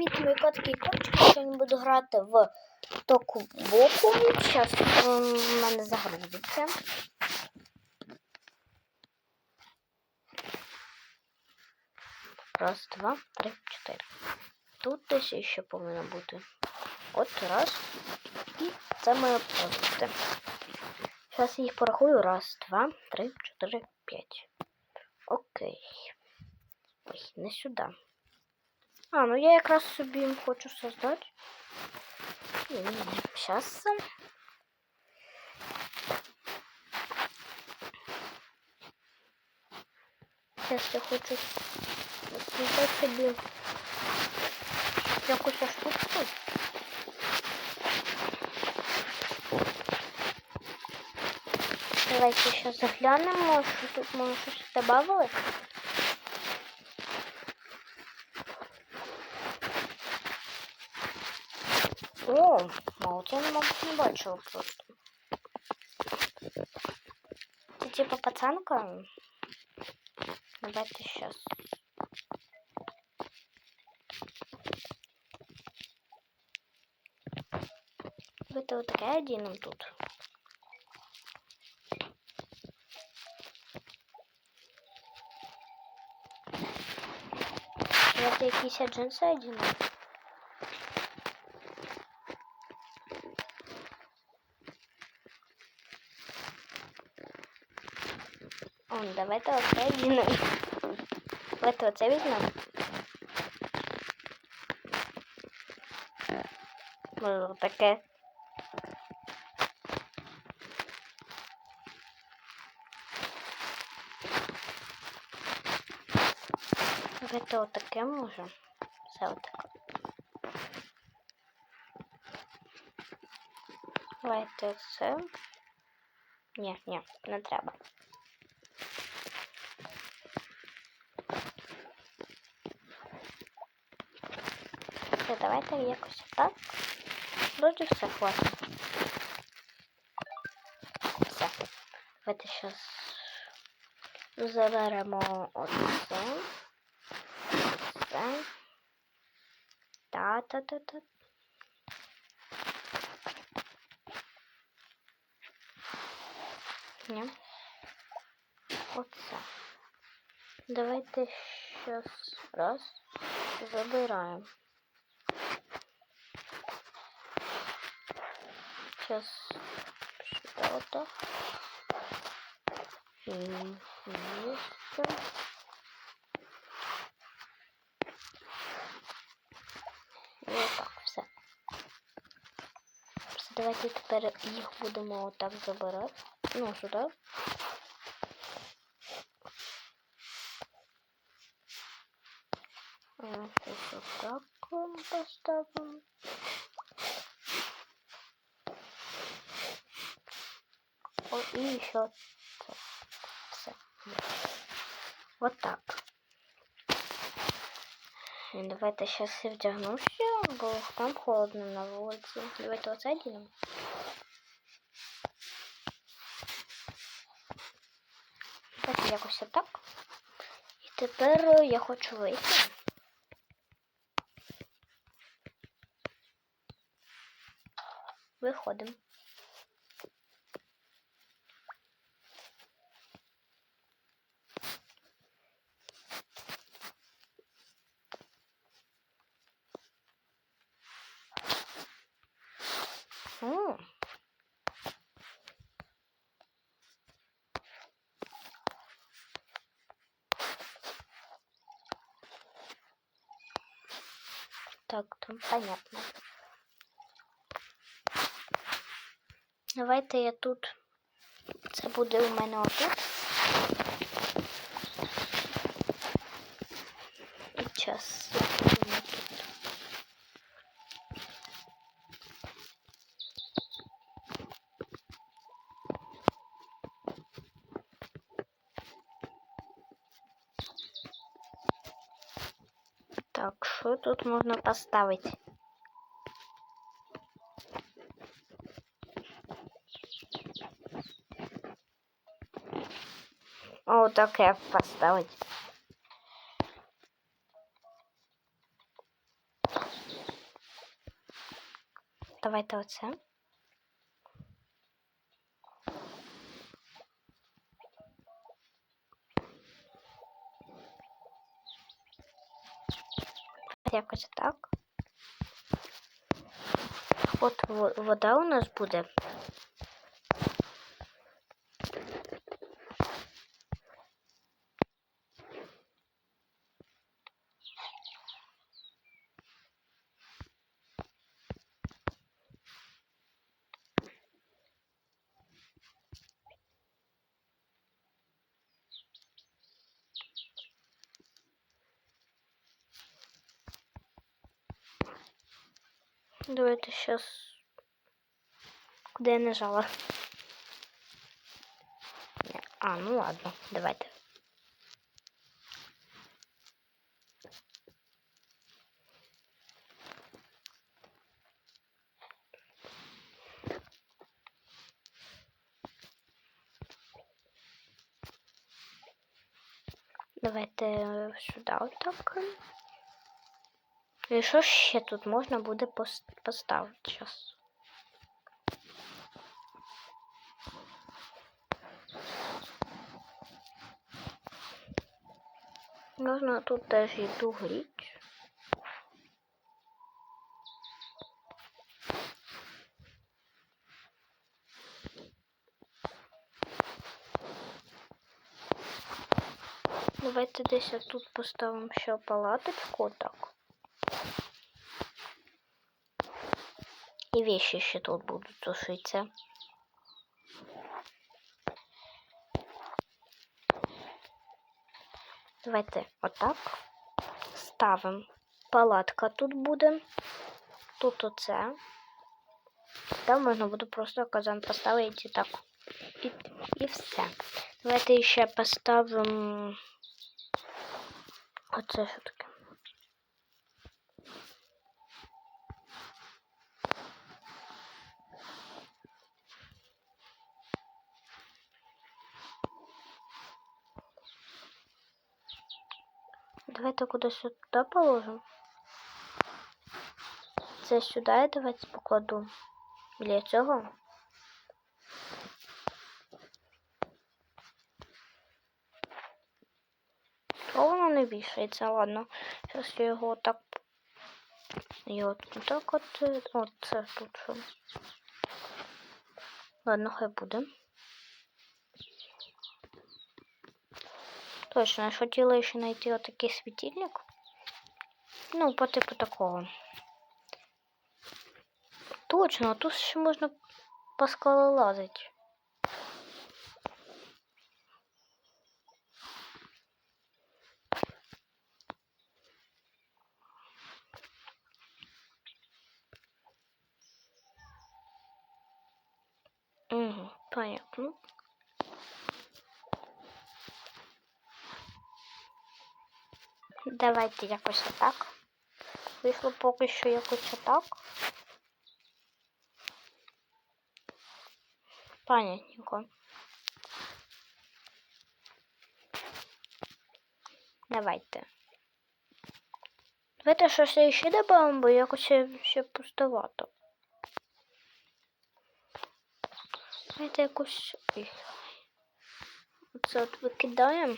Привіт, мої котики і котики. Сьогодні буду грати в току боку. Зараз в мене загрузиться. Раз, два, три, чотири. Тут десь ще повинно бути. От раз. І це має бути. Зараз я їх порахую. Раз, два, три, чотири, п'ять. Окей. Ой, не сюди. А, ну я якраз собі хочу создати. Сейчас. Сейчас я хочу создати собі якусь штуку. Давайте сейчас заглянемо, що тут може щось добавили. О, молодці, я, мабуть, не бачила просто. Це типа пацанка. Давайте сейчас. Давайте вот такая оденем тут. Давайте якісь джинси оденем. Он, давайте оце візьмемо. Давайте оце візьмемо. Може таке. Давайте отаке може. Все отаке. Давайте це. Ні, ні, не треба. Все, давайте якось так. Вроде все хватить. Все. Давайте зараз заберемо оце. Це. Та-та-та-та. Ні. Оце. Давайте сейчас раз забираем. Сейчас сюда вот так. Все. Просто давайте тепер їх будемо отак забирати. Ну, сюди. Ось отак поставимо. И еще. Вот так. І Давайте сейчас я вдягнуся, бо там холодно на вулиці. Давайте оце ділимо. Давайте якось отак. І тепер я хочу вийти. Виходимо. Так, там понятно. Давайте я тут. Це буде у мене отут. І час. Так, тут можно поставить. О, так я поставить. Давайте оце. Якось так. От вода у нас буде. Давайте сейчас. Куда я нажала? А, ну ладно, давайте. Давайте сюди отак. І що ще тут можна буде пос- поставити зараз? Можна тут теж їду гріть. Давайте десь тут поставимо ще палаточку отак. І вещи ще тут будуть сушитися. Давайте отак ставимо. Палатка тут буде. Тут оце. Там можна буде просто казан поставити так. І, і все. Давайте ще поставимо. Оце що таке. Давайте кудись сюди положимо. Це сюди я давайте покладу. Для цього. То воно не вішається, ладно. Зараз я його так. І от так от. е, От це тут що. Ладно, хай буде. Точно, я ж хотіла ще знайти отакий світильник. Ну, по типу такого. Точно, тут ще можна по скалу лазити. Угу, понятно. Давайте якось отак. Вийшло поки що якось отак. Понятненько. Давайте. Давайте щось ще додамо, бо якось ще, пустовато. Давайте якось. Оце от викидаємо.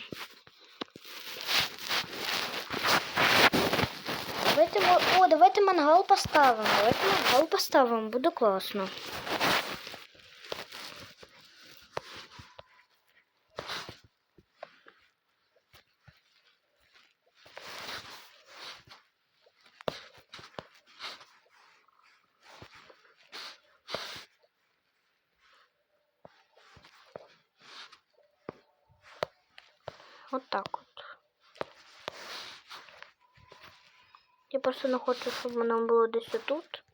Давайте мо- О, давайте мангал поставимо. Давайте мангал поставимо, буде класно. От так от. Я просто не хочу, щоб воно було десь тут.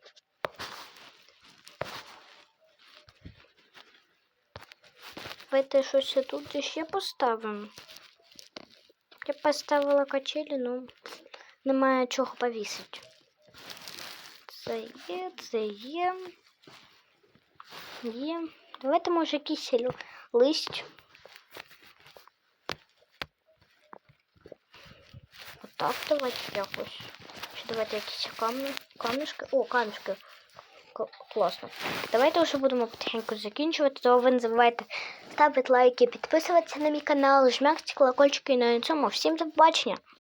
Давайте щось тут ще поставимо. Я поставила качелі, ну немає чого повісити. Це є, це є. Є. Давайте, може, якийсь лю- лист. Отак давайте якось. Давайте якісь камні, камішки. О, камішки. Класно. Давайте вже будемо потихеньку закінчувати. То ви не забувайте ставити лайки, підписуватися на мій канал, жмякати колокольчики і на цьому. Всім до побачення!